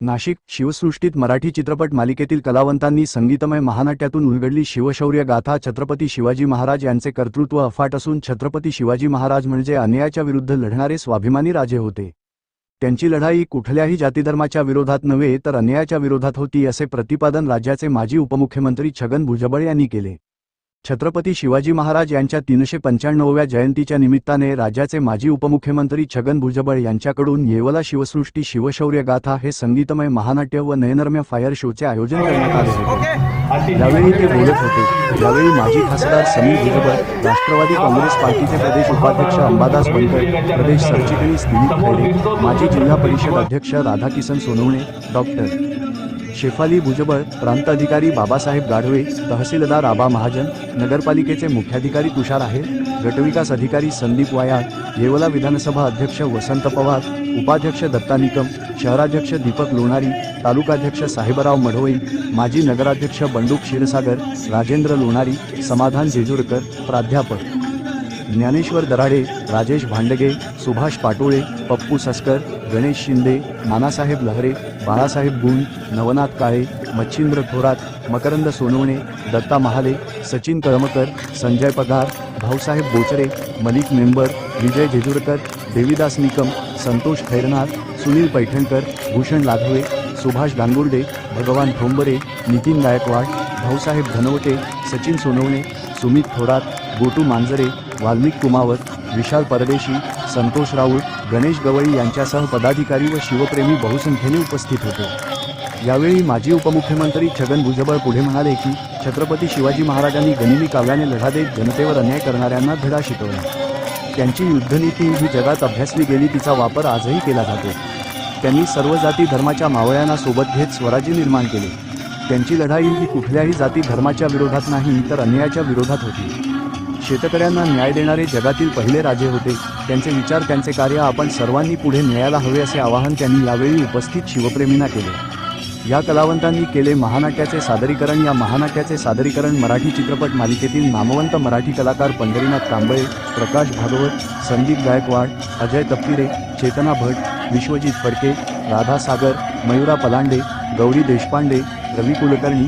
नाशिक शिवसृष्टीत मराठी चित्रपट मालिकेतील कलावंतांनी संगीतमय महानाट्यातून उलगडली शिवशौर्य गाथा छत्रपती शिवाजी महाराज यांचे कर्तृत्व अफाट असून छत्रपती शिवाजी महाराज म्हणजे अन्यायाच्या विरुद्ध लढणारे स्वाभिमानी राजे होते. त्यांची लढाई कुठल्याही जातीधर्माच्या विरोधात नव्हे तर अन्यायाच्या विरोधात होती असे प्रतिपादन राज्याचे माजी उपमुख्यमंत्री छगन भुजबळ यांनी केले. छत्रपती शिवाजी महाराज यांच्या तीनशे पंच्याण्णवव्या जयंतीच्या निमित्ताने राज्याचे माजी उपमुख्यमंत्री छगन भुजबळ यांच्याकडून येवला शिवसृष्टी शिवशौर्य गाथा हे संगीतमय महानाट्य व नयनरम्य फायर शोचे आयोजन करण्यात आले होते. यावेळी ते बोलत होते. यावेळी माजी खासदार समीर भुजबळ राष्ट्रवादी काँग्रेस पार्टीचे प्रदेश उपाध्यक्ष अंबादास बनकर प्रदेश सरचिटणीस दिलीप खैरे माजी जिल्हा परिषद अध्यक्ष राधाकिसन सोनवणे डॉक्टर शेफाली भुजबळ प्रांताधिकारी बाबासाहेब गाढवे तहसीलदार आबा महाजन नगरपालिकेचे मुख्याधिकारी तुषार आहे गटविकास अधिकारी संदीप वायाळ येवला विधानसभा अध्यक्ष वसंत पवार उपाध्यक्ष दत्ता निकम शहराध्यक्ष दीपक लोणारी तालुकाध्यक्ष साहेबराव मढवई माजी नगराध्यक्ष बंडूक क्षीरसागर राजेंद्र लोणारी समाधान जेजुरकर प्राध्यापक. ज्ञानेश्वर दराडे राजेश भांडगे सुभाष पाटोळे पप्पू सस्कर गणेश शिंदे नानासाहेब लहरे बाळासाहेब गुण नवनाथ काळे मच्छिंद्र थोरात मकरंद सोनवणे दत्ता महाले सचिन कळमकर संजय पगार भाऊसाहेब बोचरे मलिक मेंबर विजय जेजुरकर देवीदास निकम संतोष खैरनाथ सुनील पैठणकर भूषण लाधवे सुभाष गांगुर्डे भगवान ठोंबरे नितीन गायकवाड भाऊसाहेब धनवटे सचिन सोनवणे सुमित थोरात गोटू मांजरे वाल्मिक कुमावत विशाल परदेशी संतोष राऊत गणेश गवळी यांच्यासह पदाधिकारी व शिवप्रेमी बहुसंख्येने उपस्थित होते. यावेळी माजी उपमुख्यमंत्री छगन भुजबळ पुढे म्हणाले की छत्रपती शिवाजी महाराजांनी गनिमी काव्याने लढा देत जनतेवर अन्याय करणाऱ्यांना धडा शिकवला. त्यांची युद्धनीती ही जगात अभ्यासली गेली तिचा वापर आजही केला जातो. त्यांनी सर्व जाती धर्माच्या मावळ्यांना सोबत घेत स्वराज्य निर्माण केले. त्यांची लढाई ही कुठल्याही जाती धर्माच्या विरोधात नाही तर अन्यायाच्या विरोधात होती. शेतकऱ्यांना न्याय देणारे जगातील पहिले राजे होते. त्यांचे विचार त्यांचे कार्य आपण सर्वांनी पुढे न्यायाला हवे असे आवाहन त्यांनी यावेळी उपस्थित शिवप्रेमींना केले. या कलावंतांनी केले महानाट्याचे सादरीकरण. या महानाट्याचे सादरीकरण मराठी चित्रपट मालिकेतील नामवंत मराठी कलाकार पंढरीनाथ कांबळे प्रकाश भागवत संदीप गायकवाड अजय तपकिरे चेतना भट विश्वजित फडके राधा सागर मयुरा पलांडे गौरी देशपांडे रवी कुलकर्णी